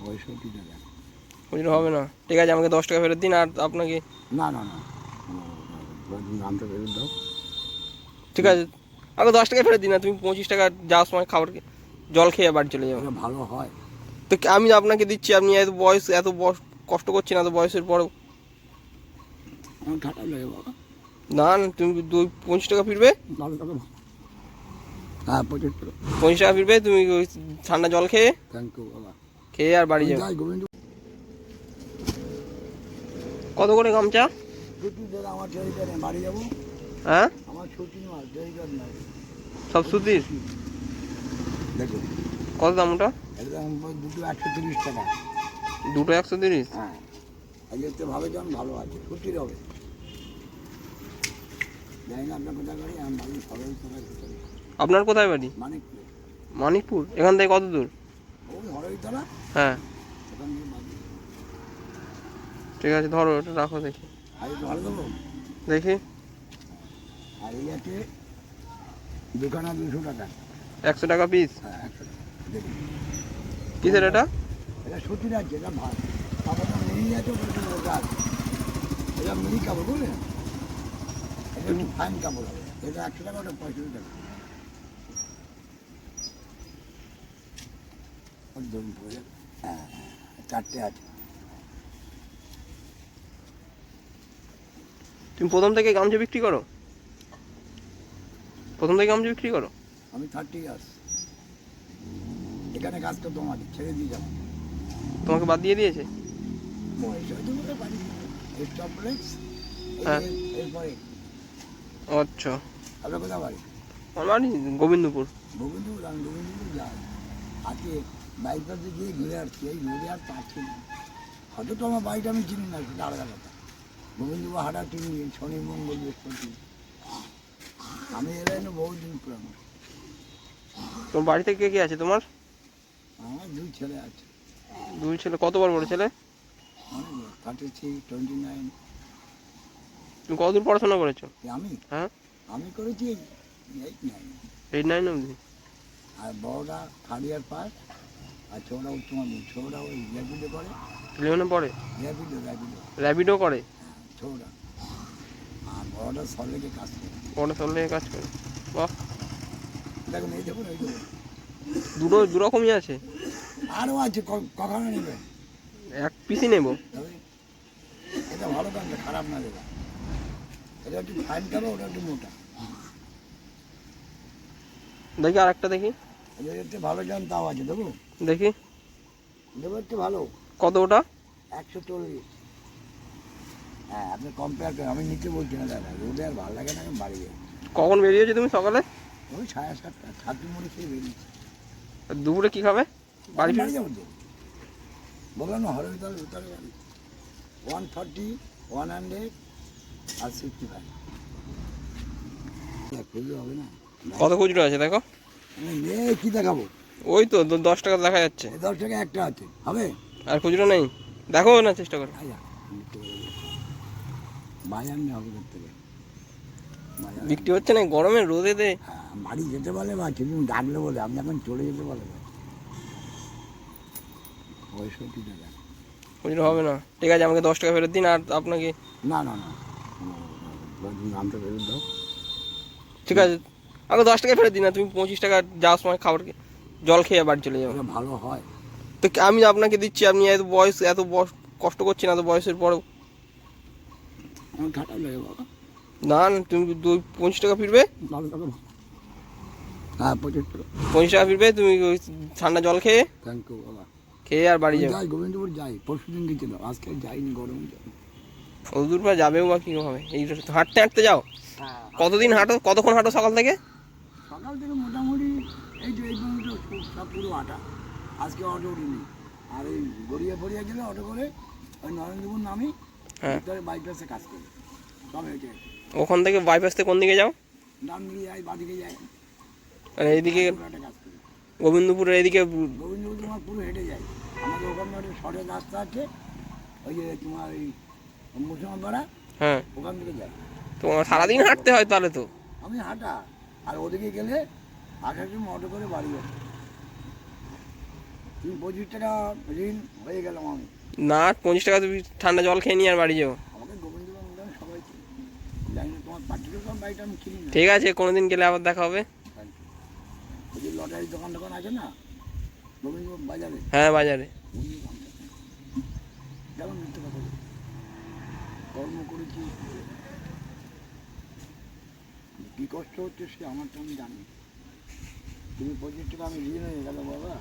পঁয়ষট্টি টাকা হবে না। ঠিক আছে আমাকে দশ টাকা ফেরত দিন আর আপনাকে না না না। দামটা ফেরত দাও। ঠিক আছে আমাকে দশ টাকা ফেরত দিন না তুমি পঁচিশ টাকা যাওয়ার সময় খাবার জল খেয়ে বাড়ি চলে যাবে ভালো হয়। তো আমি আপনাকে দিচ্ছি আপনি এত বয়স এত কষ্ট করছেন এত বয়সের বাবা। না না তুমি দুই পঁচিশ টাকা ফিরবে। হ্যাঁ পঁচিশ টাকা। ফিরবে তুমি ঠান্ডা জল খেয়ে। থ্যাংক ইউ বাবা। খেয়ে আর বাড়ি যাবে। কত করে গামছা? আমার বাড়ি যাব হ্যাঁ? আমার সব সুতির? কত দাম ওটা দুটো একশো তিরিশ? টাকা দুটো একশো তিরিশ হ্যাঁ আজকে ভালো যান ভালো আছে হবে জানি না আপনার কোথায় বাড়ি? সবাই আপনার কোথায় বাড়ি মানে মানিকপুর? এখান থেকে কত দূর? হ্যাঁ। ঠিক আছে, ধরো, ওটা রাখো দেখি। দেখি। আর আছে দুখানা দুশো টাকা একশো টাকা পিস কিসের এটা? এটা ছুটির আছে এটা ভাত কাপড়টা মিলি আছে এটা মিলি কাপড় বুঝলেন এটা ফাইন কাপড় হবে এটা একশো টাকা, ওটা পঁয়ষট্টি টাকা। হ্যাঁ হ্যাঁ, চারটে আছে তুমি প্রথম থেকে গামছা বিক্রি করো? প্রথম থেকে গামছা বিক্রি করো? আমি থার্টি ইয়ার্স এখানে কাজ করতো আমাদের ছেড়ে দিয়ে যাব তোমাকে বাদ দিয়ে দিয়েছে? হ্যাঁ। আচ্ছা। আপনার কোথায় বাড়ি? আমার গোবিন্দপুর। গোবিন্দপুর আমি গোবিন্দপুর যাই। আজকে বাইপাসে গিয়ে ঘুরে আসছি এই রোডে আর পাচ্ছি না। হয়তো তো আমার বাড়িটা আমি চিনি না সেটা আলাদা কথা। গোবিন্দপুর হাটা চিনি শনি মঙ্গল বৃহস্পতি। আমি এরা এনে বহুদিন পুরানো। তোমার বাড়িতে কে কে আছে তোমার? আমার দুই ছেলে আছে। দুই ছেলে কত বড় ছেলে? থার্টি থ্রি টোয়েন্টি নাইন তুমি কতদূর পড়াশোনা করেছ? আমি? হ্যাঁ। আমি করেছি এইট নাইন এইট নাইন অবধি? আর বড়টা থার্ড ইয়ার পাস। আর ছোটটা উচ্চ মাধ্যমিক ছোটটা ওই র্যাপিডো করে? ইলেভেনে পড়ে? র্যাপিডো র্যাপিডো। র্যাপিডও করে? ছোটটা আর বড়টা সল্লেকে কাজ করে। বড় সল্লে কাজ করে? বাহ। দেখুন এই দেখুন এই দেখুন। দুটো দু রকমই আছে। আরও আছে কখনো নেবে? এক পিসই নেব। এটা ভালো কাজ খারাপ না দেবে। এটা একটু ফাইন খাবে ওটা একটু মোটা। দেখি আর একটা দেখি ভালো জান তাও আছে দেবো দেখি। দেবো একটু ভালো। কত ওটা? একশো চল্লিশ। হ্যাঁ আপনি কম্পেয়ার করেন। আমি নিচে বলছি না দাদা। রোদে আর ভালো লাগে না আমি বাড়ি যাই। কখন বেরিয়েছো তুমি সকালে? ওই সাড়ে সাতটা ছাত্রী মুড়ি খেয়ে বেরিয়েছি। দুপুরে কি খাবে? বাড়ি ফিরে যাব তো। বললাম না হরের ভিতরে ওয়ান থার্টি ওয়ান হান্ড্রেড আর সিক্সটি ফাইভ খুঁজে হবে না। কত খুচরো আছে দেখো। নিয়ে কী দেখাবো? ওই তো দশ টাকা দেখা যাচ্ছে। দশ টাকা একটা আছে। হবে? আর খুচরো নেই? দেখো না চেষ্টা করো। বাজার নিয়ে হবে করতে বিক্রি হচ্ছে না গরমে রোদে দে। হ্যাঁ, বাড়ি যেতে পারলে বা সেদিন ডাকলে বলে আপনি এখন চলে যেতে পারলে পঁয়ষট্টি টাকা খুচরো হবে না। ঠিক আছে আমাকে দশ টাকা ফেরত দিন আর আপনাকে না না না। নামটা ফেরত দাও। ঠিক আছে আমাকে দশ টাকা ফেরত দিন না তুমি পঁচিশ টাকা যাওয়ার সময় খাবার খে- জল খেয়ে বাড়ি চলে যাবে। ভালো হয়। তো আমি আপনাকে দিচ্ছি আপনি এত বয়স এত বয়স কষ্ট করছেন এত বয়সের পরেও। না না তুমি দুই পঁচিশ টাকা ফিরবে? টাকা হ্যাঁ পঁচিশ টাকা। ফিরবে তুমি ওই ঠান্ডা জল খেয়ে থ্যাংক ইউ বাবা। খেয়ে আর বাড়ি যাবে। যাই গোবিন্দপুর যাই। পরশু দিন গেছিল আজকে যাইনি গরম কত দূর পর যাবেও বা কী হবে? এই হাঁটতে হাঁটতে যাও? কতদিন হাঁটো কতক্ষণ হাঁটো সকাল থেকে? সকাল থেকে মোটামুটি এই তো এই পর্যন্ত সব পুরো আটা। আজকে অটো উঠিনি। আর ওই গড়িয়া ফড়িয়া গেলে অটো করে ওই নরেন্দ্রপুর নামি হ্যাঁ। বাইপাসে কাজ করি। সব হয়েছে ওখান থেকে বাইপাস থেকে কোন দিকে যাও? ডান দিকে যাই বাদিকে যাই। মানে এইদিকে একটা গোবিন্দপুরের এইদিকে গোবিন্দপুর তোমার পুরো হেঁটে যাই। আমাদের ওখানে একটা শর্টের রাস্তা আছে। ওই যে তোমার ওই মুসলমানপাড়া হ্যাঁ। ওখান থেকে যাই। তোমার সারাদিন হাঁটতে হয় তাহলে তো। আমি হাঁটা। আর ওদিকে গেলে আসার সময় অটো করে বাড়ি যাই। পঁচিশ টাকা ঋণ হয়ে গেলাম আমি। না পঁচিশ টাকা তুমি ঠান্ডা জল খেয়ে নিয়ে আর বাড়ি যাও। না না। ঠিক আছে কোনোদিন গেলে আবার দেখা হবে। লটারির দোকান দোকান আছে না? বাজারে? হ্যাঁ বাজারে। যেমন মিথ্যে কথা কর্ম করেছি। কী কষ্ট হচ্ছে সে আমার তো আমি জানি। তুমি পঁচিশ টাকা আমি ঋণ হয়ে গেল বাবা।